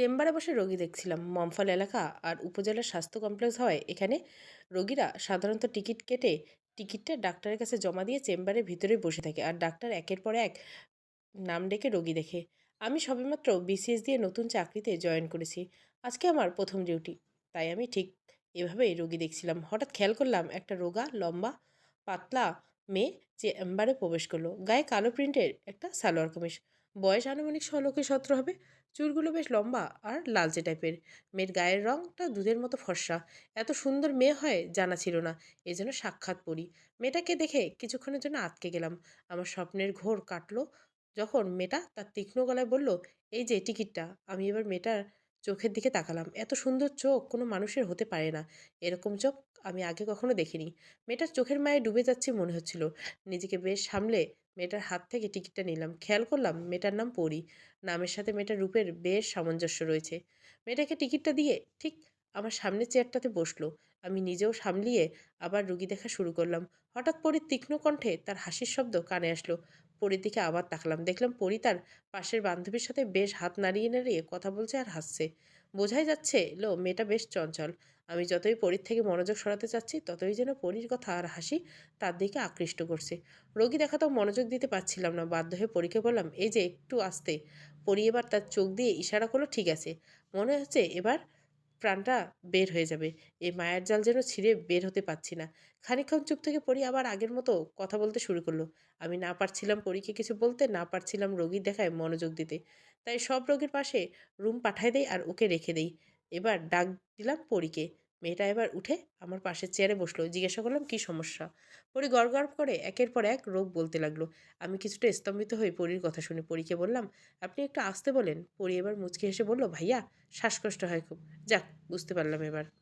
চেম্বারে বসে রোগী দেখছিলাম। মমফল এলাকা আর উপজেলার স্বাস্থ্য কমপ্লেক্স হওয়ায় এখানে রোগীরা সাধারণত টিকিট কেটে টিকিটটা ডাক্তারের কাছে জমা দিয়ে চেম্বারের ভিতরে বসে থাকে আর ডাক্তার একের পর এক নাম ডেকে রোগী দেখে। আমি সবেমাত্র বিসিএস দিয়ে নতুন চাকরিতে জয়েন করেছি। আজকে আমার প্রথম ডিউটি। তাই আমি ঠিক এভাবেই রোগী দেখছিলাম। হঠাৎ খেয়াল করলাম একটা রোগা, লম্বা, পাতলা মেয়ে চেম্বারে প্রবেশ করল। গায়ে কালো প্রিন্টের একটা সালোয়ার কামিজ। বয়স আনুমানিক ষোলোকে সতেরো হবে। চুলগুলো বেশ লম্বা আর লালচে টাইপের। মেয়ের গায়ের রংটা দুধের মতো ফর্সা। এত সুন্দর মেয়ে হয় জানা ছিল না, এই জন্য সাক্ষাৎ পড়ি। মেয়েটাকে দেখে কিছুক্ষণের জন্য আটকে গেলাম। আমার স্বপ্নের ঘোর কাটলো যখন মেয়েটা তার তীক্ষ্ণ গলায় বলল, এই যে টিকিটটা, আমি এবার মেয়েটার চোখের দিকে তাকালাম। এত সুন্দর চোখ কোনো মানুষের হতে পারে না। এরকম চোখ আমি আগে কখনো দেখিনি। মেয়েটার চোখের মায়ে ডুবে যাচ্ছে মনে হচ্ছিল। নিজেকে বেশ সামলে মেয়েটার হাত থেকে টিকিটটা নিলাম। খেয়াল করলাম মেয়েটার নাম পরি। নামের সাথে মেয়েটার রূপের বেশ সামঞ্জস্য রয়েছে। মেয়েটাকে টিকিটটা দিয়ে ঠিক আমার সামনের চেয়ারটাতে বসল। আমি নিজেও সামলিয়ে আবার রুগী দেখা শুরু করলাম। হঠাৎ পরীর তীক্ষ্ণ কণ্ঠে তার হাসির শব্দ কানে আসলো। পরীর দিকে আবার তাকলাম। দেখলাম পরি তার পাশের বান্ধবীর সাথে বেশ হাত নাড়িয়ে নাড়িয়ে কথা বলছে আর হাসছে। বোঝাই যাচ্ছে, লো, মেয়েটা বেশ চঞ্চল। আমি যতই পরীর থেকে মনোযোগ সরাতে চাচ্ছি, ততই যেন পরীর কথা আর হাসি তার দিকে আকৃষ্ট করছে। রোগী দেখাতেও মনোযোগ দিতে পারছিলাম না, বাধ্য হয়ে পরীকে বললাম, এই যে একটু আসতে। পরি এবার তার চোখ দিয়ে ইশারা করল, ঠিক আছে। মনে হচ্ছে এবার প্রাণটা বের হয়ে যাবে। এই মায়ের জাল যেন ছিঁড়ে বের হতে পারছি না। খানিকক্ষণ চুপ থেকে পড়ি আবার আগের মতো কথা বলতে শুরু করল। আমি না পারছিলাম পরীকে কিছু বলতে, না পারছিলাম রোগীর দেখায় মনোযোগ দিতে। তাই সব রোগের পাশে রুম পাঠায় দেই আর ওকে রেখে দেই। এবার ডাক দিলাম পরীকে। মেয়েটা এবার উঠে আমার পাশের চেয়ারে বসল। জিজ্ঞাসা করলাম, কি সমস্যা? পরি গড় করে একের পর এক রোগ বলতে লাগল। আমি কিছুটা স্তম্ভিত হয়ে পরীর কথা শুনে পরীকে বললাম, আপনি একটু আসতে বলেন। পরি এবার মুচকি হেসে বলল, ভাইয়া, শ্বাসকষ্ট হয় খুব। যাক, বুঝতে পারলাম এবার।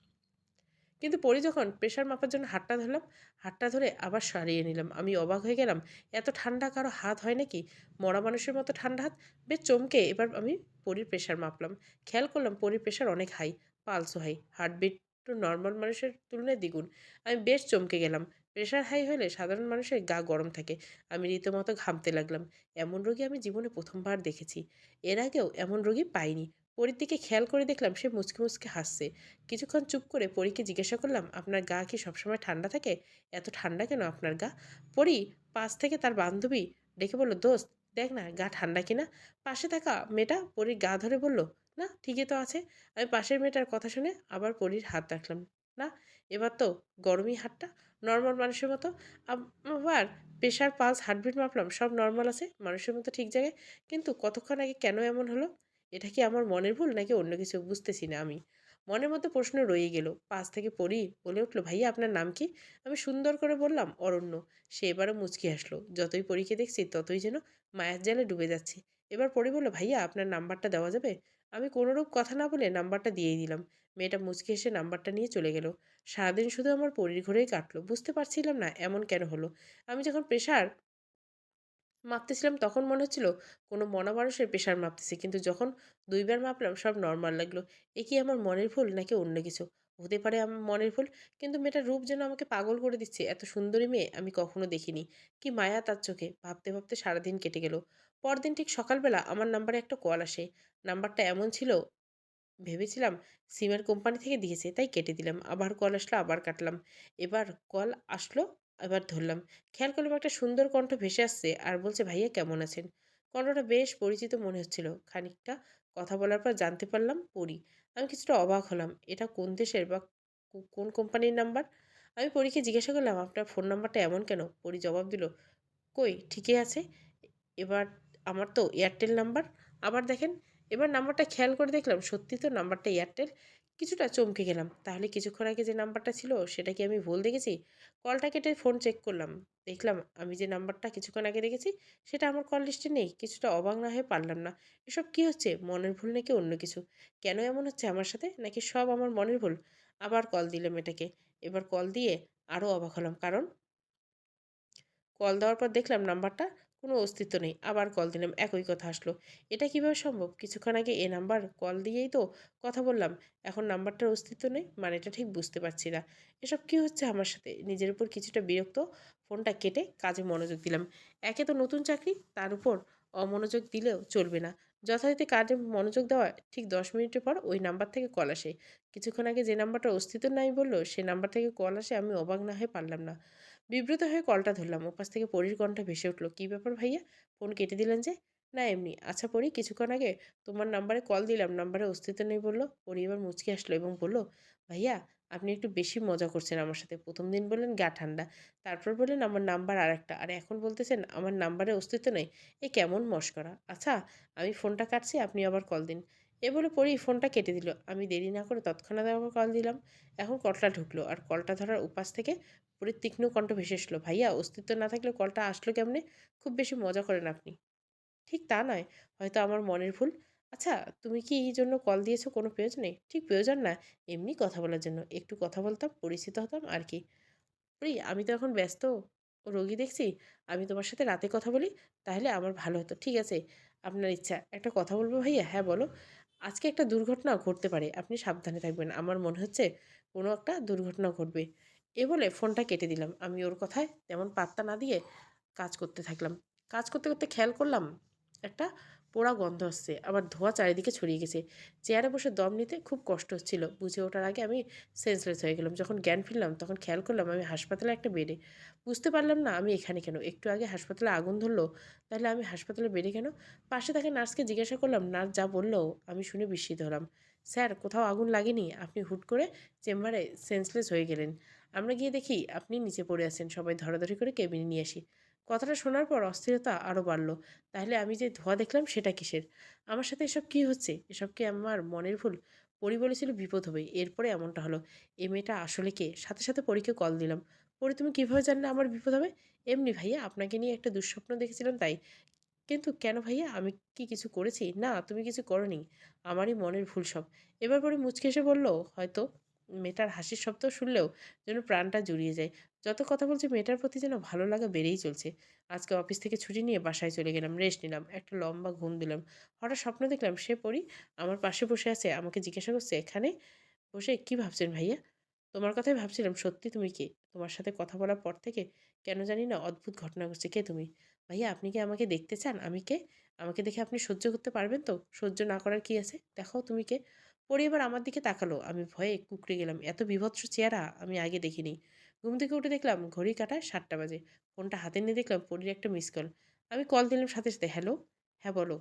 কিন্তু পরি যখন প্রেশার মাপার জন্য হাতটা ধরলাম, হাতটা ধরে আবার সারিয়ে নিলাম। আমি অবাক হয়ে গেলাম, এত ঠান্ডা কারও হাত হয় নাকি? মরা মানুষের মতো ঠান্ডা হাত? বেশ চমকে এবার আমি পরির প্রেশার মাপলাম। খেয়াল করলাম পরির প্রেশার অনেক হাই পালসও হাই হার্টবিট তো নর্মাল মানুষের তুলনায় দ্বিগুণ। আমি বেশ চমকে গেলাম। প্রেশার হাই হলে সাধারণ মানুষের গা গরম থাকে। আমি রীতিমতো ঘামতে লাগলাম। এমন রোগী আমি জীবনে প্রথমবার দেখেছি। এর আগেও এমন রোগী পাইনি। পরীর দিকে খেয়াল করে দেখলাম সে মুচকে মুচকে হাসছে। কিছুক্ষণ চুপ করে পরীকে জিজ্ঞাসা করলাম, আপনার গা কি সবসময় ঠান্ডা থাকে? এত ঠান্ডা কেন আপনার গা? পরি পাশ থেকে তার বান্ধবী ডেকে বলল, দোস্ত, দেখ না, গা ঠান্ডা কিনা? পাশে থাকা মেয়েটা পরীর গা ধরে বলল, না, ঠিকই তো আছে। আমি পাশের মেয়েটার কথা শুনে আবার পরীর হাত রাখলাম, না, এবার তো গরমই হাতটা নর্মাল মানুষের মতো। আবার প্রেশার পালস, হার্টবিট মাপলাম, সব নর্মাল আছে, মানুষের মতো ঠিক জায়গায়। কিন্তু কতক্ষণ আগে কেন এমন হলো? এটা কি আমার মনের ভুল নাকি অন্য কিছু? বুঝতেছি না আমি। মনের মতো প্রশ্ন রয়ে গেল। পাশ থেকে পড়ি বলে উঠল, ভাইয়া, আপনার নাম কি? আমি সুন্দর করে বললাম, অরণ্য। সে এবারও মুচকি আসলো যতই পরীকে দেখছি ততই যেন মায়ের জালে ডুবে যাচ্ছে। এবার পড়ি বলল, ভাইয়া, আপনার নাম্বারটা দেওয়া যাবে? আমি কোনোরূপ কথা না বলে নাম্বারটা দিয়েই দিলাম। মেয়েটা মুচকি এসে নাম্বারটা নিয়ে চলে গেল। সারাদিন শুধু আমার পরির ঘরেই কাটলো। বুঝতে পারছিলাম না এমন কেন হলো। আমি যখন প্রেশার মাপতেছিলাম তখন মনে হচ্ছিল কোনো মনা মানুষের প্রেশার মাপতেছি। কিন্তু যখন দুইবার মাপলাম সব নর্মাল লাগল। এ কি আমার মনের ভুল নাকি অন্য কিছু? হতে পারে আমার মনের ভুল। কিন্তু মেয়েটার রূপ যেন আমাকে পাগল করে দিচ্ছে। এত সুন্দরী মেয়ে আমি কখনো দেখিনি। কি মায়া তার চোখে। ভাবতে ভাবতে সারাদিন কেটে গেল। পরদিন ঠিক সকালবেলা আমার নাম্বারে একটা কল আসে। নাম্বারটা এমন ছিল, ভেবেছিলাম সিমের কোম্পানি থেকে দিয়েছে, তাই কেটে দিলাম। আবার কল আসলো, আবার কাটলাম। এবার কল আসলো এবার ধরলাম, খেয়াল করলাম একটা সুন্দর কণ্ঠ ভেসে আসছে আর বলছে, ভাইয়া কেমন আছেন? কণ্ঠটা বেশ পরিচিত মনে হচ্ছিল। খানিকটা কথা বলার পর জানতে পারলাম, পরি। আমি কিছুটা অবাক হলাম, এটা কোন দেশের বা কোন কোম্পানির নাম্বার? আমি পরীকে জিজ্ঞাসা করলাম, আপনার ফোন নাম্বারটা এমন কেন? পরি জবাব দিল, কই, ঠিকই আছে। এবার আমার তো এয়ারটেল নাম্বার। আবার দেখেন, এবার নাম্বারটা খেয়াল করে দেখলাম, সত্যি তো নাম্বারটা এয়ারটেল। কিছুটা চমকে গেলাম। তাহলে কিছুক্ষণ আগে যে নাম্বারটা ছিল, সেটা কি আমি ভুল দেখেছি? কলটা কেটে ফোন চেক করলাম। দেখলাম আমি যে নাম্বারটা কিছুক্ষণ আগে দেখেছি, সেটা আমার কল লিস্টে নেই। কিছুটা অবাক না হয়ে পারলাম না। এসব কি হচ্ছে? মনের ভুল নাকি অন্য কিছু? কেন এমন হচ্ছে আমার সাথে? নাকি সব আমার মনের ভুল? আবার কল দিলাম এটাকে। এবার কল দিয়ে আরও অবাক হলাম। কারণ কল দেওয়ার পর দেখলাম নাম্বারটা কোনো অস্তিত্ব নেই। আবার কল দিলাম, একই কথা আসলো। এটা কীভাবে সম্ভব? কিছুক্ষণ আগে এ নাম্বার কল দিয়েই তো কথা বললাম। এখন নাম্বারটার অস্তিত্ব নেই মানে এটা ঠিক বুঝতে পারছি না। এসব কি হচ্ছে আমার সাথে? নিজের উপর কিছুটা বিরক্ত? ফোনটা কেটে কাজে মনোযোগ দিলাম। একে তো নতুন চাকরি, তার উপর অমনোযোগ দিলেও চলবে না। যথারীতি কাজে মনোযোগ দেওয়া ঠিক দশ মিনিটের পর ওই নাম্বার থেকে কল আসে। কিছুক্ষণ আগে যে নাম্বারটা অস্তিত্ব নাই বলল, সে নাম্বার থেকে কল আসে আমি অবাক না হয়ে পারলাম না। বিব্রত হয়ে কলটা ধরলাম। ওপাশ থেকে পরীর কণ্ঠে ভেসে উঠল, কী ব্যাপার ভাইয়া? ফোন কেটে দিলেন যে? না, এমনি। আচ্ছা পরি, কিছুক্ষণ আগে তোমার নাম্বারে কল দিলাম, নাম্বারে অস্তিত্ব নেই বলল, পরি এবার মুচকি আসলো এবং বলল, ভাইয়া, আপনি একটু বেশি মজা করছেন আমার সাথে। প্রথম দিন বললেন গা ঠান্ডা, তারপর বললেন আমার নাম্বার আর একটা আর এখন বলতেছেন আমার নাম্বারে অস্তিত্ব নেই। এ কেমন মস্করা। আচ্ছা আমি ফোনটা কাটছি, আপনি আবার কল দিন। এ বলে পরেই ফোনটা কেটে দিল। আমি দেরি না করে তৎক্ষণাৎ আবার কল দিলাম। এখন কলটা ঢুকলো, আর কলটা ধরার উপাস থেকে পরীর তীক্ষ্ণ কণ্ঠ ভেসে এসলো, ভাইয়া, অস্তিত্ব না থাকলে কলটা আসলো কেমনে? খুব বেশি মজা করেন আপনি। ঠিক তা নয়, হয়তো আমার মনের ভুল। আচ্ছা তুমি কি এই জন্য কল দিয়েছ? কোনো প্রয়োজনে ঠিক প্রয়োজন না, এমনি কথা বলার জন্য। একটু কথা বলতাম, পরিচিত হতাম, আর কি। ওই আমি তো এখন ব্যস্ত, রোগী দেখছি, আমি তোমার সাথে রাতে কথা বলি, তাহলে আমার ভালো হতো। ঠিক আছে, আপনার ইচ্ছা, একটা কথা বলব ভাইয়া? হ্যাঁ বলো। আজকে একটা দুর্ঘটনা ঘটতে পারে, আপনি সাবধানে থাকবেন। আমার মনে হচ্ছে কোনো একটা দুর্ঘটনা ঘটবে। এ বলে ফোনটা কেটে দিলাম। আমি ওর কথায় তেমন পাত্তা না দিয়ে কাজ করতে থাকলাম। কাজ করতে করতে খেয়াল করলাম, একটা পোড়া গন্ধ আসছে। আবার ধোঁয়া চারিদিকে ছড়িয়ে গেছে। চেয়ারে বসে দম নিতে খুব কষ্ট হচ্ছিল। বুঝে ওঠার আগে আমি সেন্সলেস হয়ে গেলাম। যখন জ্ঞান ফিরলাম, তখন খেয়াল করলাম আমি হাসপাতালে একটা বেডে। বুঝতে পারলাম না আমি এখানে কেন? একটু আগে হাসপাতালে আগুন ধরলো, তাহলে আমি হাসপাতালে বেডে কেন? পাশে তাকে নার্সকে জিজ্ঞাসা করলাম, নার্স যা বলল, আমি শুনে বিস্মিত হলাম। স্যার, কোথাও আগুন লাগেনি? আপনি হুট করে চেম্বারে সেন্সলেস হয়ে গেলেন। আমরা গিয়ে দেখি আপনি নিচে পড়ে আছেন, সবাই ধরাধরি করে কেবিনে নিয়ে আসি। কথাটা শোনার পর অস্থিরতা আরও বাড়লো। তাহলে আমি যে ধোয়া দেখলাম সেটা কিসের? আমার সাথে এসব কী হচ্ছে? এসব কি আমার মনের ভুল? পরি বলেছিল বিপদ হবে, এরপরে এমনটা হলো। এ মেয়েটা আসলে কে? সাথে সাথে পরীকে কল দিলাম। পরে তুমি কীভাবে জানলে আমার বিপদ হবে? এমনি ভাইয়া, আপনাকে নিয়ে একটা দুঃস্বপ্ন দেখেছিলাম তাই। কিন্তু কেন ভাইয়া? আমি কি কিছু করেছি? না, তুমি কিছু করনি। আমারই মনের ভুল সব। এবার পরে মুচকে এসে বলল, হয়তো মেয়েটার হাসির শব্দ শুনলেও যেন প্রাণটা জুড়িয়ে যায়। যত কথা বলছে, মেয়েটার প্রতি যেন ভালো লাগা বেড়েই চলছে। আজকে অফিস থেকে ছুটি নিয়ে বাসায় চলে গেলাম, রেস্ট নিলাম, একটা লম্বা ঘুম দিলাম। হঠাৎ স্বপ্ন দেখলাম, সে পড়ি আমার পাশে বসে আছে, আমাকে জিজ্ঞাসা করছে, এখানে বসে কি ভাবছেন ভাইয়া? তোমার কথাই ভাবছিলাম, সত্যি তুমি কে? তোমার সাথে কথা বলার পর থেকে কেন জানি না অদ্ভুত ঘটনা ঘটছে, কে তুমি? ভাইয়া, আপনি কি আমাকে দেখতে চান? আমি কে? আমাকে দেখে আপনি সহ্য করতে পারবেন তো? সহ্য না করার কি আছে? দেখাও তুমি কে? পরে এবার আমার দিকে তাকালো। আমি ভয়ে কুকড়ে গেলাম। এত বিভৎস চেহারা আমি আগে দেখিনি। ঘুম থেকে উঠে দেখলাম ঘড়ি কাটায় সাতটা বাজে। ফোনটা হাতে নিয়ে দেখলাম পরির একটা মিস কল। আমি কল দিলাম সাথে সাথে, হ্যালো? হ্যাঁ বলো।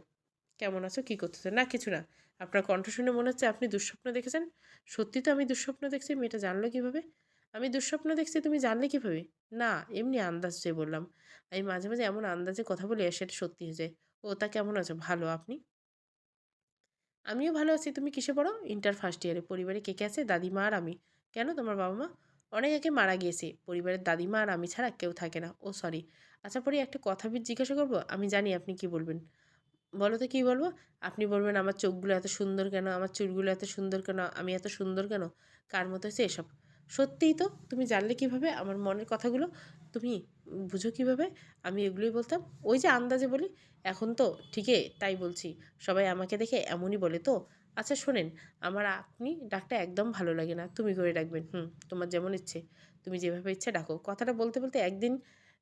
কেমন আছো? কী করতেছো না, কিছু না। আপনার কণ্ঠ শুনে মনে হচ্ছে আপনি দুঃস্বপ্ন দেখেছেন? সত্যি তো আমি দুঃস্বপ্ন দেখছি, মেয়েটা জানলো কীভাবে? আমি দুঃস্বপ্ন দেখছি, তুমি জানলে কীভাবে? না, এমনি আন্দাজ যে বললাম। আমি মাঝে মাঝে এমন আন্দাজে কথা বলি, সেটা সত্যি হয়ে যায়। ও, তা কেমন আছো? ভালো, আপনি? আমিও ভালো আছি। তুমি কিসে পড়ো? ইন্টার ফার্স্ট ইয়ারে পরিবারে কে কে আছে? দাদিমা আর আমি। কেন তোমার বাবা মা অনেক আগে মারা গিয়েছে। পরিবারের দাদিমা আর আমি ছাড়া কেউ থাকে না। ও সরি আচ্ছা পরে একটা কথা জিজ্ঞাসা করব? আমি জানি আপনি কি বলবেন। বলো তো কী বলব? আপনি বলবেন, আমার চোখগুলো এত সুন্দর কেন? আমার চুলগুলো এত সুন্দর কেন? আমি এত সুন্দর কেন? কার মতো হচ্ছে এসব? সত্যিই তো, তুমি জানলে কীভাবে? আমার মনের কথাগুলো তুমি বুঝো কীভাবে? আমি এগুলোই বলতাম। ওই যে আন্দাজে বলি, এখন তো, ঠিকই, তাই বলছি। সবাই আমাকে দেখে এমনই বলে তো? আচ্ছা শোনেন, আমার আপনি ডাকটা একদম ভালো লাগে না। তুমি করে ডাকবেন, হুম, তোমার যেমন ইচ্ছে। তুমি যেভাবে ইচ্ছে ডাকো। কথাটা বলতে বলতে একদিন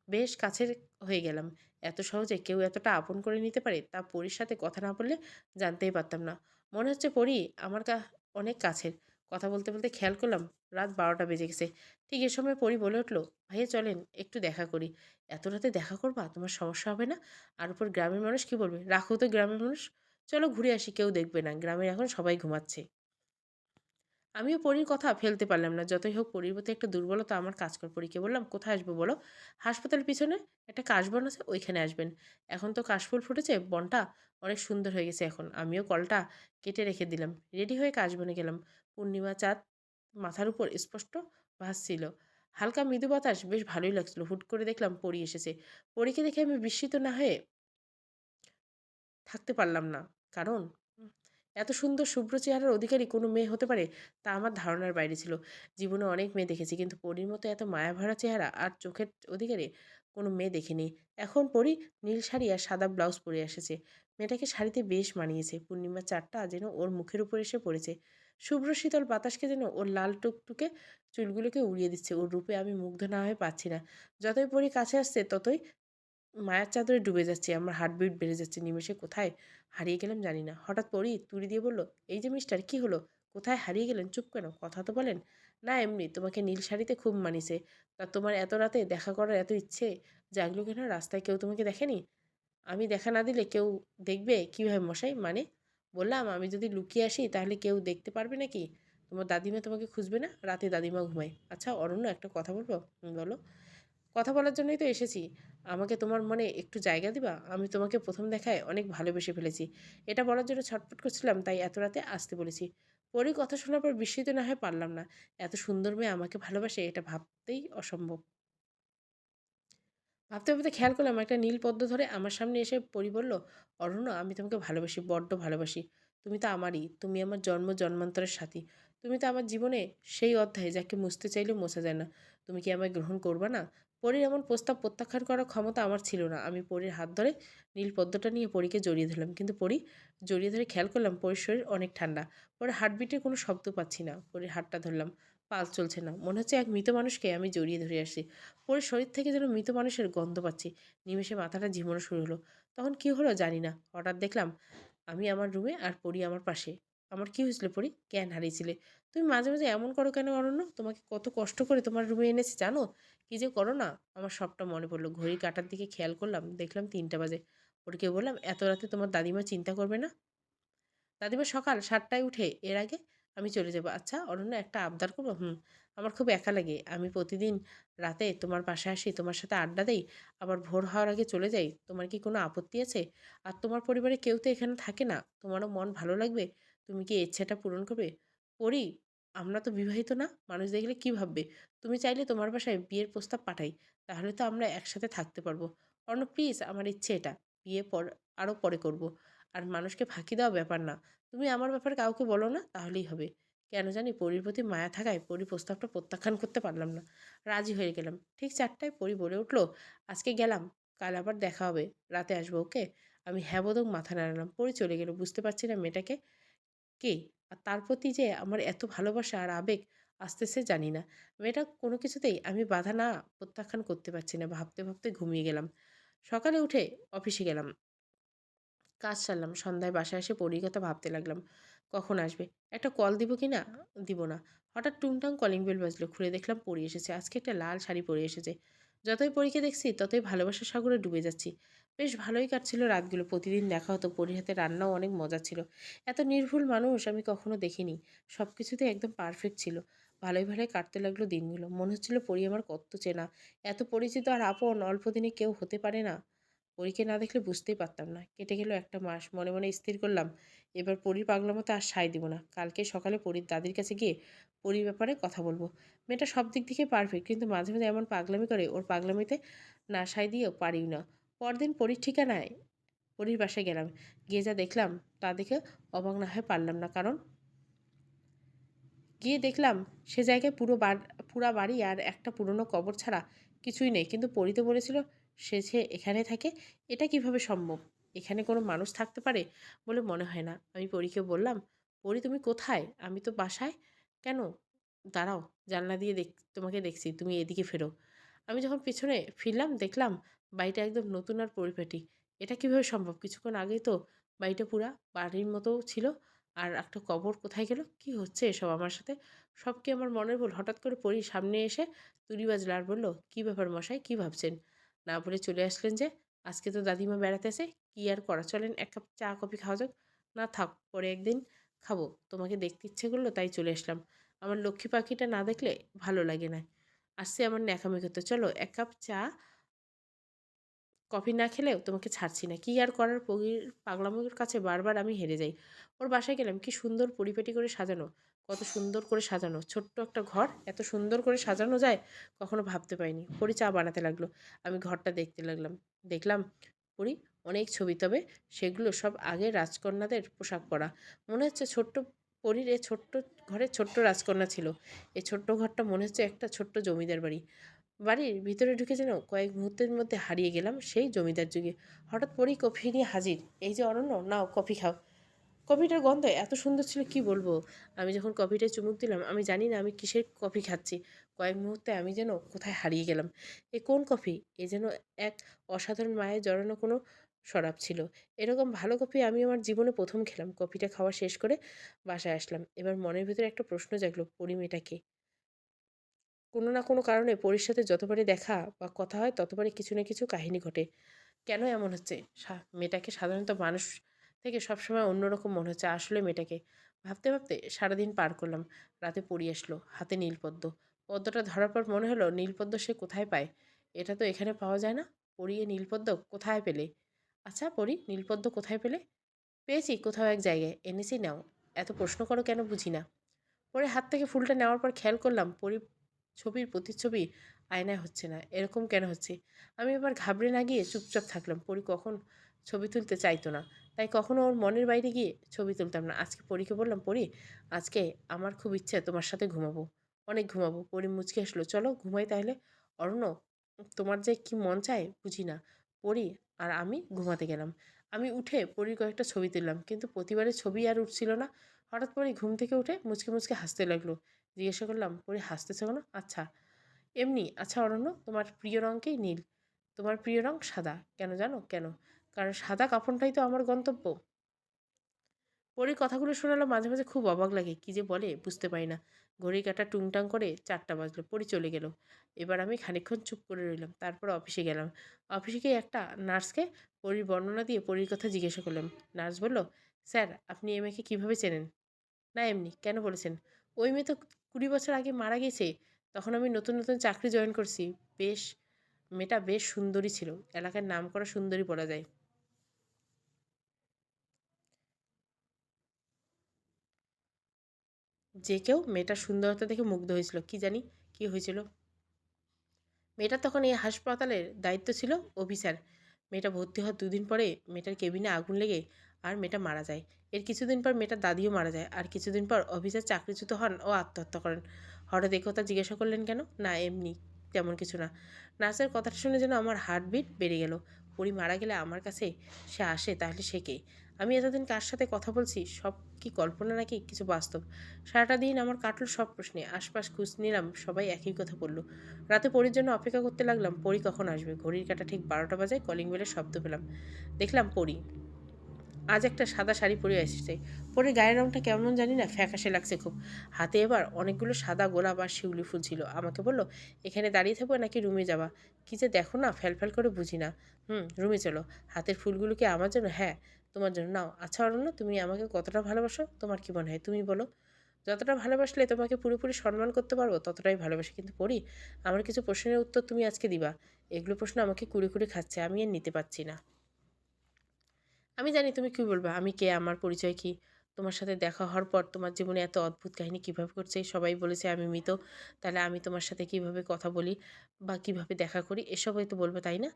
বেশ কাছের হয়ে গেলাম। এত সহজে কেউ এতটা আপন করে নিতে পারে, তা পরীর সাথে কথা না বললে জানতেই পারতাম না। মনে হচ্ছে পড়ি আমার কা, অনেক কাছের। কথা বলতে বলতে খেয়াল করলাম রাত বারোটা বেজে গেছে। ঠিক এ সময় পরি বলে উঠল, ভাইয়া চলেন, একটু দেখা করি। এত রাতে দেখা করবা? তোমার সমস্যা হবে না? আর উপর গ্রামের মানুষ কি বলবে? রাখো তো গ্রামের মানুষ। চলো ঘুরে আসি, কেউ দেখবে না। গ্রামে এখন সবাই ঘুমাচ্ছে। আমিও পরীর কথা ফেলতে পারলাম না। যতই হোক পরীর প্রতি একটা দুর্বলতা আমার কাজ কর। পরীকে বললাম, কোথায় আসব বলো? হাসপাতালের পিছনে একটা কাশবন আছে, ওইখানে আসবেন। এখন তো কাশফুল ফুটেছে, বনটা অনেক সুন্দর হয়ে গেছে এখন। আমিও কলটা কেটে রেখে দিলাম। রেডি হয়ে কাশবনে গেলাম। পূর্ণিমা চাঁদ মাথার উপর স্পষ্ট ভাসছিল হালকা মৃদু বাতাস বেশ ভালোই লাগছিল। হুট করে দেখলাম পরি এসেছে। পরীকে দেখে আমি বিস্মিত না হয়ে থাকতে পারলাম না। কারণ? এত সুন্দর শুভ্র চেহারার অধিকারী কোনো মেয়ে হতে পারে তা আমার ধারণার বাইরে ছিল। জীবনে অনেক মেয়ে দেখেছি কিন্তু পরীর মতো এত মায়াভরা চেহারা আর চোখের অধিকারী কোনো মেয়ে দেখিনি। এখন পরি নীল শাড়ি আর সাদা ব্লাউজ পরে এসেছে। মেয়েটাকে শাড়িতে বেশ মানিয়েছে। পূর্ণিমার চারটা যেন ওর মুখের উপর এসে পড়েছে। শুভ্র শীতল বাতাসকে যেন ওর লাল টুকটুকে চুলগুলোকে উড়িয়ে দিচ্ছে। ওর রূপে আমি মুগ্ধ না হয়ে পাচ্ছি না। যতই পরি কাছে আসছে, ততই মায়ার চাদরে ডুবে যাচ্ছে। আমার হার্টবিট বেড়ে যাচ্ছে। নিমেষে কোথায় হারিয়ে গেলাম জানি না। হঠাৎ পরি তুড়ি দিয়ে বলল, এই যে মিস্টার কি হলো? কোথায় হারিয়ে গেলেন? চুপ কেন? কথা তো বলেন। না, এমনি। তোমাকে নীল শাড়িতে খুব মানিছে। তা তোমার এত রাতে দেখা করার এত ইচ্ছে? জাগলো কেন? রাস্তায় কেউ তোমাকে দেখেনি? আমি দেখা না দিলে কেউ দেখবে? কীভাবে মশাই? মানে বললাম, আমি যদি লুকিয়ে আসি তাহলে কেউ দেখতে পারবে নাকি? তোমার দাদিমা তোমাকে খুঁজবে না? রাতে দাদিমা ঘুমায়। আচ্ছা অরণ্য, একটা কথা বলব? বলো। কথা বলার জন্যই তো এসেছি। আমাকে তোমার মনে একটু জায়গা দিবা? আমি তোমাকে প্রথম দেখায় অনেক ভালোবেসে ফেলেছি। এটা বলার জন্য ছটফট করছিলাম, তাই এত রাতে আসতে বলেছি। পরে কথা শোনার পর বিস্মিত না হয়ে পারলাম না। এত সুন্দর মেয়ে আমাকে ভালোবাসে, এটা ভাবতেই অসম্ভব। ভাবতে ভাবতে খেয়াল করলাম একটা নীল পদ্ম ধরে আমার সামনে এসে পরি বলল, অরণ্য, আমি তোমাকে ভালোবাসি, বড্ড ভালোবাসি। তুমি তো আমারই, তুমি আমার জন্ম, জন্মান্তরের সাথী। তুমি তো আমার জীবনে সেই অধ্যায় যাকে মুছতে চাইলেও মোছা যায় না। তুমি কি আমায় গ্রহণ করবা না? পরীর এমন প্রস্তাব প্রত্যাখ্যান করার ক্ষমতা আমার ছিল না। আমি পরীর হাত ধরে নীল পদ্মটা নিয়ে পরীকে জড়িয়ে ধরলাম। কিন্তু পরী জড়িয়ে ধরে খেয়াল করলাম পরীর শরীর অনেক ঠান্ডা। পরে হার্টবিটের কোনো শব্দ পাচ্ছি না। পরীর হাতটা ধরলাম। পাল চলছে না। মনে হচ্ছে এক মৃত মানুষকে আমি জড়িয়ে ধরে আসি পরে শরীর থেকে যেন মৃত মানুষের গন্ধ পাচ্ছি। নিমেষে মাথাটা ঝিমোনো শুরু হলো। তখন কি হলো জানি না। হঠাৎ দেখলাম আমি আমার রুমে আর পড়ি আমার পাশে। আমার কি হয়েছিল পড়ি জ্ঞান হারিয়েছিলে। তুমি মাঝে মাঝে এমন করো কেন অরণ্য? তোমাকে কত কষ্ট করে তোমার রুমে এনেছি, জানো? কি যে করো না? আমার সবটা মনে পড়ল। ঘড়ি কাটার দিকে খেয়াল করলাম। দেখলাম তিনটা বাজে। ওরকে বললাম, এত রাতে তোমার দাদিমা চিন্তা করবে না? দাদিমা সকাল সাতটায় উঠে এর আগে আমি চলে যাব। আচ্ছা অরণ্য, একটা আবদার করব? হুম, আমার খুব একা লাগে। আমি প্রতিদিন রাতে তোমার পাশে আসি, তোমার সাথে আড্ডা দেই, আবার ভোর হওয়ার আগে চলে যাই। তোমার কি কোনো আপত্তি আছে? আর তোমার পরিবারে কেউ তো এখানে থাকে না। তোমারও মন ভালো লাগবে? তুমি কি ইচ্ছাটা পূরণ করবে? পড়ি, আমরা তো বিবাহিত না। মানুষ দেখলে কি ভাববে? তুমি চাইলে তোমার বাসায় বিয়ের প্রস্তাব পাঠাই, তাহলে তো আমরা একসাথে থাকতে পারব। অর্ণ প্লিজ আমার ইচ্ছে এটা। বিয়ে পর আরও পরে করব। আর মানুষকে ফাঁকি দেওয়া ব্যাপার না। তুমি আমার ব্যাপারে কাউকে বলো না, তাহলেই হবে। কেন জানি পরীর প্রতি মায়া থাকায় পরি প্রস্তাবটা প্রত্যাখ্যান করতে পারলাম না। রাজি হয়ে গেলাম। ঠিক চারটায় পরি বলে উঠল, আজকে গেলাম, কাল আবার দেখা হবে, রাতে আসব, ওকে? আমি হ্যাঁ বোধক মাথা নাড়ালাম। পরি চলে গেল, বুঝতে পারছি না মেয়েটাকে কে আর তার প্রতি যে আমার এত ভালোবাসা আর আবেগ আসতেছে জানি না। মেয়েটা কোনো কিছুতেই আমি বাধা না প্রত্যাখ্যান করতে পারছি না। ভাবতে ভাবতে ঘুমিয়ে গেলাম। সকালে উঠে অফিসে গেলাম। কাজ সারলাম, সন্ধ্যায় বাসায় এসে পড়ি কথা ভাবতে লাগলাম, কখন আসবে? একটা কল দিব কি না? দিব না। হঠাৎ টুংটাং কলিং বেল বাজলো, খুলে দেখলাম পরি এসেছে, আজকে একটা লাল শাড়ি পরে এসেছে। যতই পরীকে দেখছি, ততই ভালোবাসার সাগরে ডুবে যাচ্ছি। বেশ ভালোই কাটছিল রাতগুলো, প্রতিদিন দেখা হতো পরীর হাতে, রান্নাও অনেক মজা ছিল। এত নির্ভুল মানুষ আমি কখনো দেখিনি সব কিছুতে একদম পারফেক্ট ছিল। ভালোই ভালোই কাটতে লাগল দিনগুলো। মনে হচ্ছিল পরি আমার কত চেনা, এত পরিচিত আর আপন, অল্প দিনে কেউ হতে পারে না। পরীকে না দেখলে বুঝতেই পারতাম না। কেটে গেল একটা মাস, মনে মনে স্থির করলাম। এবার পরীর পাগলামতো আর সায় দিব না। কালকে সকালে পরীর দাদির কাছে গিয়ে পরীর ব্যাপারে কথা বলব। মেয়েটা সব দিক থেকে পারফেক্ট কিন্তু মাঝে মাঝে এমন পাগলামি করে, ওর পাগলামিতে না সায় দিয়েও পারিও না। পরদিন পরীর ঠিকানায় পরীর বাসায় গেলাম। গিয়ে যা দেখলাম, তা দেখে অবাক না হয়ে পারলাম না। কারণ গিয়ে দেখলাম সে জায়গায় পুরো পুরা বাড়ি আর একটা পুরনো কবর ছাড়া কিছুই নেই। কিন্তু পরিতে বলেছিল, সে যে এখানে থাকে, এটা কীভাবে সম্ভব? এখানে কোনো মানুষ থাকতে পারে? বলে মনে হয় না। আমি পরীকে বললাম, পরি, তুমি কোথায়? আমি তো বাসায়। কেন? দাঁড়াও, জানলা দিয়ে দেখ, তোমাকে দেখছি, তুমি এদিকে ফেরো। আমি যখন পিছনে ফিরলাম, দেখলাম বাড়িটা একদম নতুন আর পরিপাটি। এটা কীভাবে সম্ভব? কিছুক্ষণ আগেই তো বাড়িটা পুরা বাড়ির মতো ছিল। আর একটা কবর কোথায় গেল? কি হচ্ছে এসব আমার সাথে? সব কি আমার মনের ভুল? হঠাৎ করে পড়ি সামনে এসে তুড়ি বাজলো আর বলল, কী ব্যাপার মশাই? কী ভাবছেন? না বলে চলে আসলেন যে, আজকে তো দাদিমা বেড়াতে আসে কি আর করা? চলেন এক কাপ চা, কফি খাওয়া যাক। না থাক, পরে একদিন খাব। তোমাকে দেখতে ইচ্ছে করল তাই চলে আসলাম। আমার লক্ষ্মী পাখিটা না দেখলে ভালো লাগে না। আসছে আমার ন্যাকামি করতে। চলো এক কাপ চা কফি না খেলেও তোমাকে ছাড়ছি না। কি আর করার পগির পাগলামোর কাছে বারবার আমি হেরে যাই। ওর বাসায় গেলাম, কি সুন্দর পরিপাটি করে সাজানো, কত সুন্দর করে সাজানো। ছোট্ট একটা ঘর, এত সুন্দর করে সাজানো যায়, কখনো ভাবতে পারিনি। পরি চা বানাতে লাগল। আমি ঘরটা দেখতে লাগলাম। দেখলাম, পরি অনেক ছবি, তবে সেগুলো সব আগে রাজকন্যাদের পোশাক পরা। মনে হচ্ছে ছোট্ট পরীর এ ছোট্ট ঘরে ছোট্ট রাজকন্যা ছিল। এ ছোট্ট ঘরটা মনে হচ্ছে একটা ছোট্ট জমিদার বাড়ি। বাড়ির ভিতরে ঢুকে যেন কয়েক মুহূর্তের মধ্যে হারিয়ে গেলাম সেই জমিদার যুগে। হঠাৎ পরি কফি নিয়ে হাজির। এই যে অরণ্য নাও কফি খাও। কফিটার গন্ধ এত সুন্দর ছিল, কি বলব? আমি যখন কফিটায় চুমুক দিলাম, আমি জানি না আমি কিসের কফি খাচ্ছি। কয়েক মুহূর্তে আমি যেন কোথায় হারিয়ে গেলাম। এ কোন কফি? এ যেন এক অসাধারণ মায়ের জড়ানো কোনো শরাব ছিল। এরকম ভালো কফি আমি আমার জীবনে প্রথম খেলাম। কফিটা খাওয়া শেষ করে বাসায় আসলাম। এবার মনের ভিতরে একটা প্রশ্ন জাগলো পরি মেয়েটাকে কোনো না কোনো কারণে পরির সাথে যতবারই দেখা বা কথা হয়, ততবারই কিছু না কিছু কাহিনী ঘটে। কেন এমন হচ্ছে? মেয়েটাকে সাধারণত মানুষ থেকে সবসময় অন্যরকম মনে হচ্ছে। আসলে মেয়েটাকে ভাবতে ভাবতে সারাদিন পার করলাম। রাতে পড়ি আসলো, হাতে নীলপদ্ম। পদ্মটা ধরার পর মনে হলো নীলপদ্ম সে কোথায় পায়? এটা তো এখানে পাওয়া যায় না। পড়িয়ে নীলপদ্ম কোথায় পেলে? আচ্ছা পড়ি, নীলপদ্ম কোথায় পেলে? পেয়েছি কোথাও এক জায়গায়। এনেছি, নাও। এত প্রশ্ন করো কেন বুঝি না। পরে হাত থেকে ফুলটা নেওয়ার পর খেয়াল করলাম পরি ছবির প্রতিচ্ছবি আয়নায় হচ্ছে না, এরকম কেন হচ্ছে? আমি এবার ঘাবড়ে না গিয়ে চুপচাপ থাকলাম, পরি কখন ছবি তুলতে চাইতো না, তাই কখনো ওর মনের বাইরে গিয়ে ছবি তুলতাম না। আজকে পরীকে বললাম, পরি, আজকে আমার খুব ইচ্ছে তোমার সাথে ঘুমাবো, অনেক ঘুমাবো। পরি মুচকে আসলো চলো ঘুমাই তাহলে। অরণ্য, তোমার যে কি মন চায় বুঝি না। পরি আর আমি ঘুমাতে গেলাম। আমি উঠে পরির কয়েকটা ছবি তুললাম, কিন্তু প্রতিবারের ছবি আর উঠছিল না। হঠাৎ পরে ঘুম থেকে উঠে মুচকে মুচকে হাসতে লাগল জিজ্ঞাসা করলাম, পরে হাসতেছে কেন? আচ্ছা এমনি আচ্ছা অরণ্য তোমার প্রিয় রঙকেই নীল, তোমার প্রিয় রং সাদা, কেন জানো, কেন? কারণ সাদা কাপড়টাই তো আমার গন্তব্য। পরীর কথাগুলো শোনালো, মাঝে মাঝে খুব অবাক লাগে, কি যে বলে, বুঝতে পারি না। ঘড়ি কাটা টুংটাং করে চারটা বাজলো, পরে চলে গেল। এবার আমি খানিকক্ষণ চুপ করে রইলাম, তারপর অফিসে গেলাম। অফিসে গিয়ে একটা নার্সকে পরীর বর্ণনা দিয়ে পরীর কথা জিজ্ঞাসা করলাম। নার্স বলল, স্যার, আপনি এ মেয়েকে কীভাবে চেনেন? না, এমনি, কেন বলেছেন? ওই মেয়ে তো কুড়ি বছর আগে মারা গেছে, তখন আমি নতুন নতুন চাকরি জয়েন করছি। বেশ, মেয়েটা বেশ সুন্দরী ছিল। এলাকার নাম করা সুন্দরী বলা যায়। যে কেউ মেয়েটার সুন্দরতা দেখে মুগ্ধ হয়েছিল। কি জানি কি হয়েছিল? মেয়েটা তখন এই হাসপাতালের দায়িত্ব ছিল অফিসার। মেয়েটা ভর্তি হওয়ার দুদিন পরে মেয়েটার কেবিনে আগুন লেগে আর মেয়েটা মারা যায়। এর কিছুদিন পর মেয়েটার দাদিও মারা যায় আর কিছুদিন পর অফিসার চাকরিচ্যুত হন ও আত্মহত্যা করেন। হঠাৎ এই কথা জিজ্ঞাসা করলেন কেন? না, এমনি, তেমন কিছু না। নার্সের কথাটা শুনে যেন আমার হার্টবিট বেড়ে গেল। পরি মারা গেলে আমার কাছে সে আসে, তাহলে সে কে? আমি এতদিন কার সাথে কথা বলছি? সব কি কল্পনা নাকি কিছু বাস্তব? সারাটা দিন আমার কাটল সব প্রশ্নে। আশপাশ খুঁজ নিলাম, সবাই একই কথা বলল। রাতে পরির জন্য অপেক্ষা করতে লাগলাম, পরি কখন আসবে? ঘড়ির কাটা ঠিক বারোটা বাজায় কলিং বেলের শব্দ পেলাম। দেখলাম পরি। আজ একটা সাদা শাড়ি পরে এসেছে। পরে গায়ের রংটা কেমন জানি না ফ্যাকাশে লাগছে খুব। হাতে এবার অনেকগুলো সাদা গোলাপ আর শিউলি ফুল ছিল। আমাকে বলল, এখানে দাঁড়িয়ে থাকব নাকি রুমে যাবা? কি যে দেখো না, ফ্যালফ্যাল করে বুঝি না। হুম, রুমে চলো। হাতের ফুলগুলো কি আমার জন্য? হ্যাঁ তোমার জন্য। নাও আচ্ছা অরণ্য, তুমি আমাকে কতটা ভালোবাসো? তোমার কি মনে হয়? তুমি বলো। যতটা ভালোবাসলে তোমাকে পুরোপুরি সম্মান করতে পারব, ততটাই ভালোবাসি। কিন্তু পড়ি আমার কিছু প্রশ্নের উত্তর তুমি আজকে দিবা। এগুলো প্রশ্ন আমাকে কুড়ে কুড়ে খাচ্ছে, আমি আর নিতে পারছি না। আমি জানি তুমি কী বলবা, আমি কে, আমার পরিচয় কি? তোমার সাথে দেখা হওয়ার পর তোমার জীবনে এত অদ্ভুত কাহিনী কীভাবে করছে সবাই বলেছে আমি মৃত, তাহলে আমি তোমার সাথে কীভাবে কথা বলি বা কীভাবে দেখা করি? এসব হয়তো বলবে, তাই না?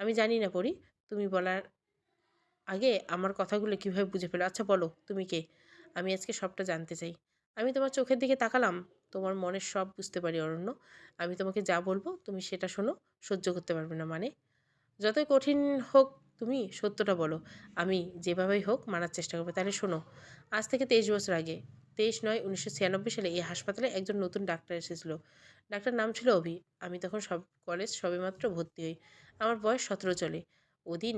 আমি জানি না পড়ি তুমি বলার আগে আমার কথাগুলো কীভাবে বুঝে ফেলো? আচ্ছা বলো, তুমি কে? আমি আজকে সবটা জানতে চাই। আমি তোমার চোখের দিকে তাকালাম, তোমার মনের সব বুঝতে পারি, অরণ্য। আমি তোমাকে যা বলব, তুমি সেটা শোনো, সহ্য করতে পারবে না মানে। যতই কঠিন হোক তুমি সত্যটা বলো। আমি যেভাবেই হোক মানার চেষ্টা করব। তাহলে শোনো, আজ থেকে তেইশ বছর আগে, তেইশ নয়, উনিশশো ছিয়ানব্বই সালে এই হাসপাতালে একজন নতুন ডাক্তার এসেছিল। ডাক্তার নাম ছিল অভি। আমি তখন সব কলেজ সবেমাত্র ভর্তি হই। আমার বয়স সতেরো চলে। ওদিন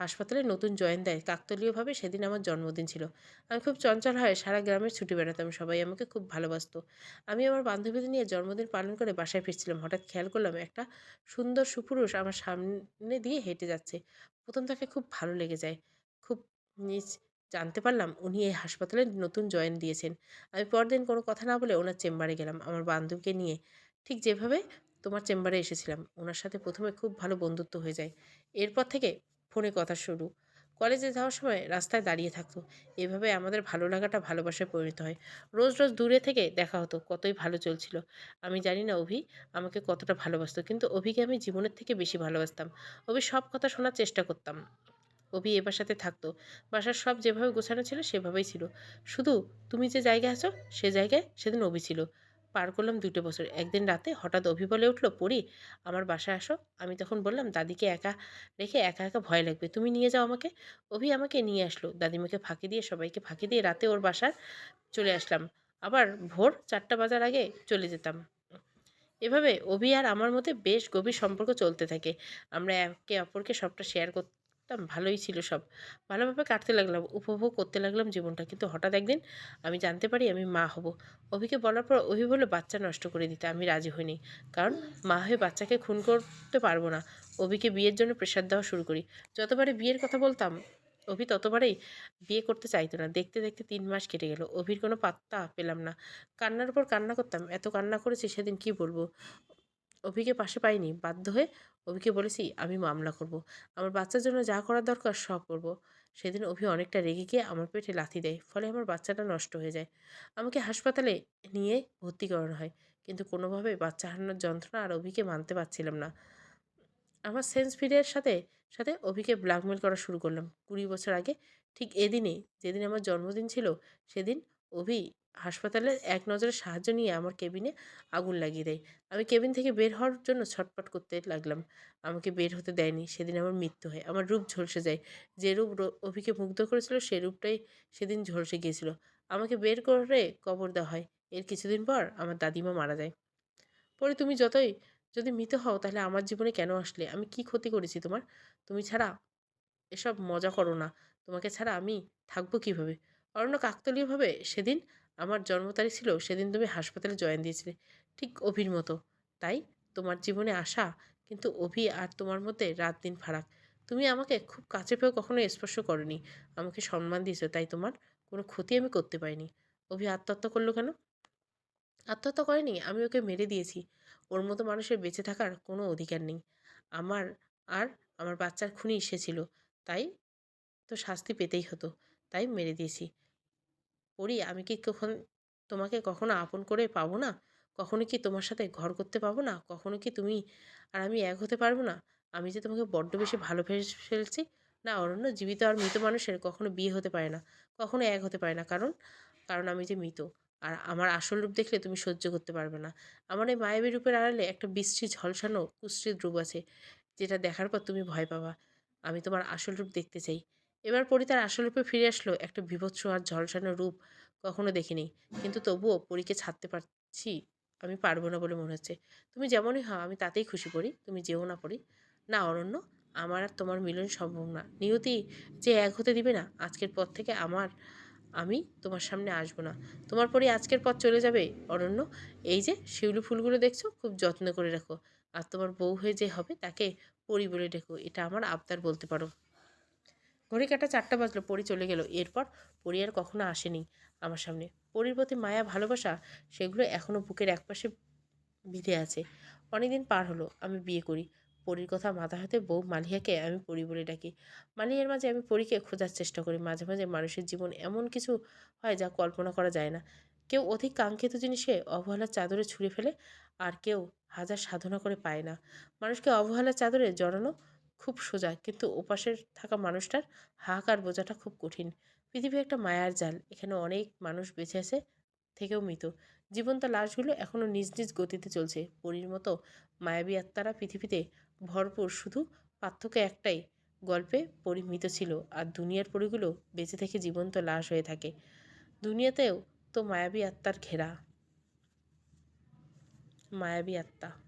হাসপাতালে নতুন জয়েন দেয় কাকতলীয়ভাবে সেদিন আমার জন্মদিন ছিল। আমি খুব চঞ্চল হয়ে সারা গ্রামের ছুটি বেড়াতাম, সবাই আমাকে খুব ভালোবাসত। আমি আমার বান্ধবীদের নিয়ে জন্মদিন পালন করে বাসায় ফিরছিলাম। হঠাৎ খেয়াল করলাম একটা সুন্দর সুপুরুষ আমার সামনে দিয়ে হেঁটে যাচ্ছে। প্রথম তাকে খুব ভালো লেগে যায়। খুব নিজ জানতে পারলাম উনি এই হাসপাতালে নতুন জয়েন দিয়েছেন। আমি পরদিন কোনো কথা না বলে ওনার চেম্বারে গেলাম আমার বান্ধবীকে নিয়ে। ঠিক যেভাবে তোমার চেম্বারে এসেছিলাম। ওনার সাথে প্রথমে খুব ভালো বন্ধুত্ব হয়ে যায়। এরপর থেকে ফোনে কথা শুরু কলেজে যাওয়ার সময় রাস্তায় দাঁড়িয়ে থাকতো। এভাবে আমাদের ভালো লাগাটা ভালোবাসায় পরিণত হয়। রোজ রোজ দূরে থেকে দেখা হতো কতই ভালো চলছিল। আমি জানি না অভি, আমাকে কতটা ভালোবাসতো, কিন্তু অভিকে আমি জীবনের থেকে বেশি ভালোবাসতাম। অভি সব কথা শোনার চেষ্টা করতাম। অভি এ বাসাতে থাকতো। বাসার সব যেভাবে গোছানো ছিল সেভাবেই ছিল। শুধু তুমি যে জায়গায় আছো, সে জায়গায় সেদিন অভি ছিল। পার করলাম দুটো বছর। একদিন রাতে হঠাৎ অভি বলে উঠল পড়ি আমার বাসায় আসো। আমি তখন বললাম, দাদিকে একা রেখে একা একা ভয় লাগবে, তুমি নিয়ে যাও আমাকে। অভি আমাকে নিয়ে আসলো। দাদিমাকে ফাঁকি দিয়ে, সবাইকে ফাঁকি দিয়ে রাতে ওর বাসার চলে আসলাম। আবার ভোর চারটা বাজার আগে চলে যেতাম। এভাবে অভি আর আমার মধ্যে বেশ গভীর সম্পর্ক চলতে থাকে। আমরা একে অপরকে সবটা শেয়ার করতাম ভালোই ছিল সব। ভালোভাবে কাটতে লাগলাম, উপভোগ করতে লাগলাম জীবনটা। কিন্তু হঠাৎ একদিন আমি জানতে পারি আমি মা হব। অভিকে বলার পর অভি বলে বাচ্চা নষ্ট করে দিতে আমি রাজি হইনি। কারণ মা হয়ে বাচ্চাকে খুন করতে পারব না। অভিকে বিয়ের জন্য প্রেশার দেওয়া শুরু করি। যতবারে বিয়ের কথা বলতাম, অভি ততবারেই বিয়ে করতে চাইতো না। দেখতে দেখতে তিন মাস কেটে গেল। অভির কোনো পাত্তা পেলাম না। কান্নার উপর কান্না করতাম। এত কান্না করেছি, সেদিন কি বলব? অভিকে পাশে পাইনি। বাধ্য হয়ে অভিকে বলেছি, আমি মামলা করব। আমার বাচ্চার জন্য যা করার দরকার সব করব। সেদিন অভি অনেকটা রেগে গিয়ে আমার পেটে লাথি দেয়, ফলে আমার বাচ্চাটা নষ্ট হয়ে যায় আমাকে হাসপাতালে নিয়ে ভর্তি করানো হয়, কিন্তু কোনোভাবে বাচ্চা হারানোর যন্ত্রণা আর অভিকে মানতে পারছিলাম না আমার সেন্স ফিডের সাথে সাথে অভিকে ব্ল্যাকমেল করা শুরু করলাম কুড়ি বছর আগে, ঠিক এদিনে যেদিন আমার জন্মদিন ছিল, সেদিন অভি হাসপাতালের এক নজরে সাহায্য নিয়ে আমার কেবিনে আগুন লাগিয়ে দেয়। আমি কেবিন থেকে বের হওয়ার জন্য ছটপট করতে লাগলাম। আমাকে বের হতে দেয়নি। সেদিন আমার মৃত্যু হয়। আমার রূপ ঝলসে যায়। যে রূপ অভিকে মুগ্ধ করেছিল, সে রূপটাই সেদিন ঝলসে গিয়েছিল। আমাকে বের করে কবর দেওয়া হয়। এর কিছুদিন পর আমার দাদিমা মারা যায়। পরে তুমি যতই, যদি মৃত হও, তাহলে আমার জীবনে কেন আসলে? আমি কি ক্ষতি করেছি তোমার? তুমি ছাড়া এসব মজা করো না। তোমাকে ছাড়া আমি থাকব কীভাবে? অরণ্য কাকতলীয়ভাবে সেদিন আমার জন্ম তারিখ ছিল সেদিন তুমি হাসপাতালে জয়েন দিয়েছিলে। ঠিক অভির মতো। তাই তোমার জীবনে আসা কিন্তু অভি আর তোমার মধ্যে রাত দিন ফারাক। তুমি আমাকে খুব কাছে পেয়েও কখনো স্পর্শ করনি। আমাকে সম্মান দিয়েছ, তাই তোমার কোনো ক্ষতি আমি করতে পারিনি। অভি আত্মহত্যা করল কেন? আত্মহত্যা করেনি, আমি ওকে মেরে দিয়েছি। ওর মতো মানুষের বেঁচে থাকার কোনো অধিকার নেই। আমার আর আমার বাচ্চার খুনি এসেছিল তাই তো শাস্তি পেতেই হতো। তাই মেরে দিয়েছি। পড়ি আমি কি কখন তোমাকে কখনো আপন করে পাবো না? কখনো কি তোমার সাথে ঘর করতে পাবো না? কখনো কি তুমি আর আমি এক হতে পারব না? আমি যে তোমাকে বড্ড বেশি ভালো ফেলছি, না অরণ্য জীবিত আর মৃত মানুষের কখনো বিয়ে হতে পারে না। কখনো এক হতে পারে না। কারণ কারণ আমি যে মৃত। আর আমার আসল রূপ দেখলে তুমি সহ্য করতে পারবে না। আমার এই মায়াবী রূপের আড়ালে একটা বৃষ্টি ঝলসানো কুশ্রীর রূপ আছে, যেটা দেখার পর তুমি ভয় পাবা। আমি তোমার আসল রূপ দেখতে চাই। এবার পরি তার আসল রূপে ফিরে আসলো, একটা বিভৎস আর ঝলসানো রূপ কখনো দেখিনি। কিন্তু তবুও পরীকে ছাড়তে পারছি আমি পারব না বলে মনে হচ্ছে। তুমি যেমনই হও, আমি তাতেই খুশি করি তুমি যেও না পড়ি। না অরণ্য আমার আর তোমার মিলন সম্ভব না। নিয়তি যে এক হতে দিবে না, আজকের পর থেকে আমার, আমি তোমার সামনে আসব না। তোমার পরে আজকের পর চলে যাবে অরণ্য এই যে, শিউলি ফুলগুলো দেখছ, খুব যত্ন করে রাখো। আর তোমার বউ হয়ে যে হবে, তাকে পরি বলে ডেকো, এটা আমার আবদার বলতে পারো। ঘড়ি কাটা চারটা বাজলো, পরি চলে গেল। এরপর পরি আর কখনো আসেনি আমার সামনে। পরির প্রতি মায়া, ভালোবাসা, সেগুলো এখনও বুকের একপাশে বিধে আছে। অনেকদিন পার হলো, আমি বিয়ে করি। পরির কথা মাথা হাতে বউ মালিয়াকে আমি পরি বলে ডাকি। মালিয়ার মাঝে আমি পরীকে খোঁজার চেষ্টা করি। মাঝে মাঝে মানুষের জীবন এমন কিছু হয় যা কল্পনা করা যায় না। কেউ অধিক কাঙ্ক্ষিত জিনিসে অবহেলার চাদরে ছুঁড়ে ফেলে আর কেউ হাজার সাধনা করে পায় না। মানুষকে অবহেলার চাদরে জড়ানো খুব সোজা, কিন্তু ওপাশের থাকা মানুষটার হাহাকার বোঝাটা খুব কঠিন। পৃথিবী একটা মায়ার জাল, এখানে অনেক মানুষ বেঁচে আছে থেকেও মৃত। জীবন্ত লাশগুলো এখনও নিজ নিজ গতিতে চলছে। পরীর মতো মায়াবী আত্মারা পৃথিবীতে ভরপুর, শুধু পার্থক্য একটাই, গল্পে পরি মৃত ছিল, আর দুনিয়ার পরিগুলো বেঁচে থেকে জীবন্ত লাশ হয়ে থাকে। দুনিয়াতেও তো মায়াবী আত্মার ঘেরা। মায়াবী আত্মা।